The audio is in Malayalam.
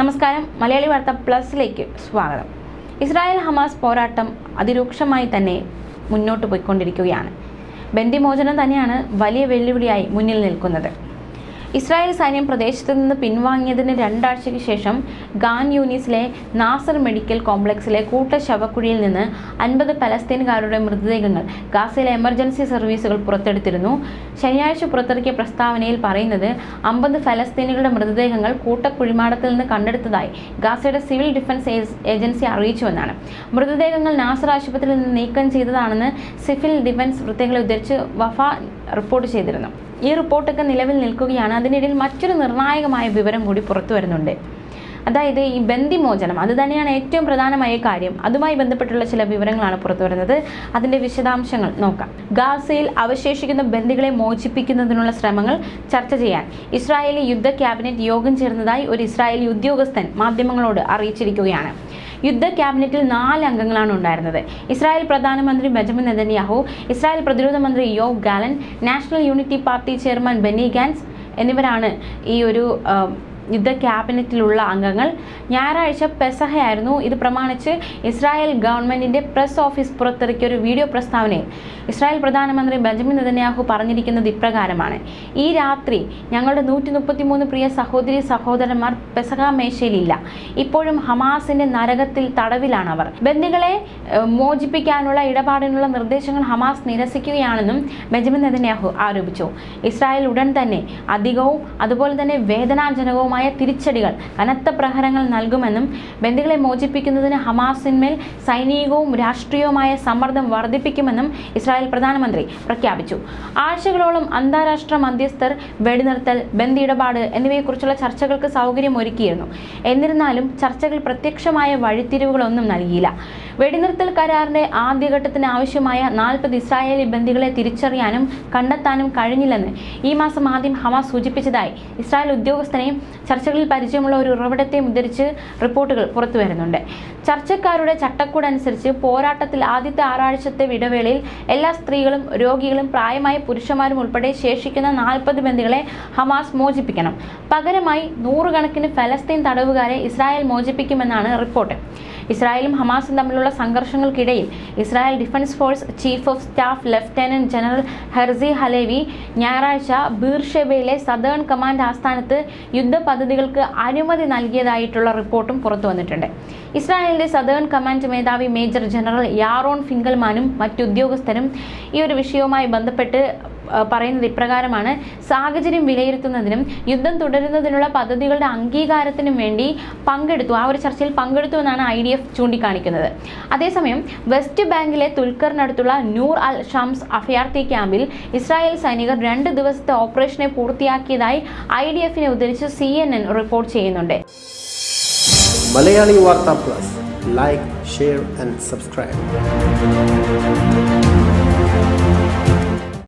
നമസ്കാരം. മലയാളി വാർത്ത പ്ലസിലേക്ക് സ്വാഗതം. ഇസ്രായേൽ ഹമാസ് പോരാട്ടം അതിരൂക്ഷമായി തന്നെ മുന്നോട്ട് പോയിക്കൊണ്ടിരിക്കുകയാണ്. ബന്ദിമോചനം തന്നെയാണ് വലിയ വെല്ലുവിളിയായി മുന്നിൽ നിൽക്കുന്നത്. ഇസ്രായേൽ സൈന്യം പ്രദേശത്ത് നിന്ന് പിൻവാങ്ങിയതിന് രണ്ടാഴ്ചയ്ക്ക് ശേഷം ഗാൻ യൂനിസിലെ നാസർ മെഡിക്കൽ കോംപ്ലക്സിലെ കൂട്ട ശവക്കുഴിയിൽ നിന്ന് അൻപത് പലസ്തീൻകാരുടെ മൃതദേഹങ്ങൾ ഗാസയിലെ എമർജൻസി സർവീസുകൾ പുറത്തെടുത്തിരുന്നു. ശനിയാഴ്ച പുറത്തിറക്കിയ പ്രസ്താവനയിൽ പറയുന്നത് അമ്പത് ഫലസ്തീനികളുടെ മൃതദേഹങ്ങൾ കൂട്ടക്കുഴിമാടത്തിൽ നിന്ന് കണ്ടെടുത്തതായി ഗാസയുടെ സിവിൽ ഡിഫൻസ് ഏജൻസി അറിയിച്ചുവെന്നാണ്. മൃതദേഹങ്ങൾ നാസർ ആശുപത്രിയിൽ നിന്ന് നീക്കം ചെയ്തതാണെന്ന് സിവിൽ ഡിഫൻസ് വൃത്തങ്ങളെ ഉദ്ധരിച്ച് വഫ റിപ്പോർട്ട് ചെയ്തിരുന്നു. ഈ റിപ്പോർട്ടൊക്കെ നിലവിൽ നിൽക്കുകയാണ് അതിനിടയിൽ മറ്റൊരു നിർണായകമായ വിവരം കൂടി പുറത്തു വരുന്നുണ്ട്. അതായത് ഈ ബന്ധിമോചനം അത് തന്നെയാണ് ഏറ്റവും പ്രധാനമായ കാര്യം. അതുമായി ബന്ധപ്പെട്ടുള്ള ചില വിവരങ്ങളാണ് പുറത്തു വരുന്നത്. അതിന്റെ വിശദാംശങ്ങൾ നോക്കാം. ഗാസയിൽ അവശേഷിക്കുന്ന ബന്ദികളെ മോചിപ്പിക്കുന്നതിനുള്ള ശ്രമങ്ങൾ ചർച്ച ചെയ്യാൻ ഇസ്രായേലി യുദ്ധ ക്യാബിനറ്റ് യോഗം ചേർന്നതായി ഒരു ഇസ്രായേലി ഉദ്യോഗസ്ഥൻ മാധ്യമങ്ങളോട് അറിയിച്ചിരിക്കുകയാണ്. യുദ്ധ ക്യാബിനറ്റിൽ നാല് അംഗങ്ങളാണ് ഉണ്ടായിരുന്നത്. ഇസ്രായേൽ പ്രധാനമന്ത്രി ബെഞ്ചമിൻ നെതന്യാഹു ഇസ്രായേൽ പ്രതിരോധ മന്ത്രി Yoav Gallant national unity party chairman Benny Gantz എന്നിവരാണ് ഈ ഒരു യുദ്ധ ക്യാബിനറ്റിലുള്ള അംഗങ്ങൾ. ഞായറാഴ്ച പെസഹയായിരുന്നു. ഇത് പ്രമാണിച്ച് ഇസ്രായേൽ ഗവൺമെന്റിന്റെ പ്രസ് ഓഫീസ് പുറത്തിറക്കിയ ഒരു വീഡിയോ പ്രസ്താവനയിൽ ഇസ്രായേൽ പ്രധാനമന്ത്രി ബെഞ്ചമിൻ നെതന്യാഹു പറഞ്ഞിരിക്കുന്നത് ഇപ്രകാരമാണ്. ഈ രാത്രി ഞങ്ങളുടെ നൂറ്റി പ്രിയ സഹോദരി സഹോദരന്മാർ പെസഹ മേശയിലില്ല ഇപ്പോഴും ഹമാസിന്റെ നരകത്തിൽ തടവിലാണ് അവർ ബന്ദികളെ മോചിപ്പിക്കാനുള്ള ഇടപാടിനുള്ള നിർദ്ദേശങ്ങൾ ഹമാസ് നിരസിക്കുകയാണെന്നും ബെഞ്ചമിൻ നെതന്യാഹു ആരോപിച്ചു. ഇസ്രായേൽ ഉടൻ തന്നെ അധികവും അതുപോലെ തന്നെ വേദനാജനകവുമായ തിരിച്ചടികൾ കനത്ത പ്രഹരങ്ങൾ നൽകുമെന്നും ബന്ദികളെ മോചിപ്പിക്കുന്നതിന് ഹമാസിന്മേൽ സൈനികവും രാഷ്ട്രീയവുമായ സമ്മർദ്ദം വർദ്ധിപ്പിക്കുമെന്നും ഇസ്രായേൽ പ്രധാനമന്ത്രി പ്രഖ്യാപിച്ചു. ആഴ്ചകളോളം അന്താരാഷ്ട്ര മധ്യസ്ഥർ വെടിനിർത്തൽ ബന്ദി ഇടപാട് എന്നിവയെക്കുറിച്ചുള്ള ചർച്ചകൾക്ക് സൗകര്യമൊരുക്കിയിരുന്നു. എന്നിരുന്നാലും ചർച്ചകൾ പ്രത്യക്ഷമായ വഴിത്തിരിവുകളൊന്നും നൽകിയില്ല. വെടിനിർത്തൽ കരാറിന്റെ ആദ്യഘട്ടത്തിന് ആവശ്യമായ നാൽപ്പത് ഇസ്രായേലി ബന്ദികളെ തിരിച്ചറിയാനും കണ്ടെത്താനും കഴിഞ്ഞില്ലെന്ന് ഈ മാസം ആദ്യം ഹമാസ് സൂചിപ്പിച്ചതായി ഇസ്രായേൽ ഉദ്യോഗസ്ഥനെയും ചർച്ചകളിൽ പരിചയമുള്ള ഒരു ഉറവിടത്തെ ഉദ്ധരിച്ച് റിപ്പോർട്ടുകൾ പുറത്തു വരുന്നുണ്ട്. ചർച്ചക്കാരുടെ ചട്ടക്കൂട് അനുസരിച്ച് പോരാട്ടത്തിൽ ആദ്യത്തെ ആറാഴ്ചത്തെ വിടവേളയിൽ എല്ലാ സ്ത്രീകളും രോഗികളും പ്രായമായ പുരുഷന്മാരും ഉൾപ്പെടെ ശേഷിക്കുന്ന നാൽപ്പത് ബന്ദികളെ ഹമാസ് മോചിപ്പിക്കണം. പകരമായി നൂറുകണക്കിന് ഫലസ്തീൻ തടവുകാരെ ഇസ്രായേൽ മോചിപ്പിക്കുമെന്നാണ് റിപ്പോർട്ട്. ഇസ്രായേലും ഹമാസും തമ്മിലുള്ള സംഘർഷങ്ങൾക്കിടയിൽ Israel defence force chief of staff lieutenant general Herzi Halevi ഞായറാഴ്ച ബീർഷെബയിലെ സദേൺ കമാൻഡ് ആസ്ഥാനത്ത് യുദ്ധ പദ്ധതികൾക്ക് അനുമതി നൽകിയതായിട്ടുള്ള റിപ്പോർട്ടും പുറത്തു വന്നിട്ടുണ്ട്. ഇസ്രായേലിന്റെ സദേൺ കമാൻഡ് മേധാവി മേജർ ജനറൽ യാറോൺ ഫിംഗൽമാനും മറ്റുദ്യോഗസ്ഥരും ഈ ഒരു വിഷയവുമായി ബന്ധപ്പെട്ട് പറയുന്നത് ഇപ്രകാരമാണ്. സാഹചര്യം വിലയിരുത്തുന്നതിനും യുദ്ധം തുടരുന്നതിനുള്ള പദ്ധതികളുടെ അംഗീകാരത്തിനും വേണ്ടി പങ്കെടുത്തു. ആ ഒരു ചർച്ചയിൽ പങ്കെടുത്തു എന്നാണ് ഐ ഡി എഫ് ചൂണ്ടിക്കാണിക്കുന്നത്. അതേസമയം വെസ്റ്റ് ബാങ്കിലെ തുൽക്കറിനടുത്തുള്ള നൂർ അൽ ഷംസ് അഭയാർത്ഥി ക്യാമ്പിൽ ഇസ്രായേൽ സൈനികർ രണ്ട് ദിവസത്തെ ഓപ്പറേഷനെ പൂർത്തിയാക്കിയതായി ഐ ഡി എഫിനെ ഉദ്ധരിച്ച് സി എൻ എൻ റിപ്പോർട്ട് ചെയ്യുന്നുണ്ട്. Malayali Vartha plus. Like share and subscribe.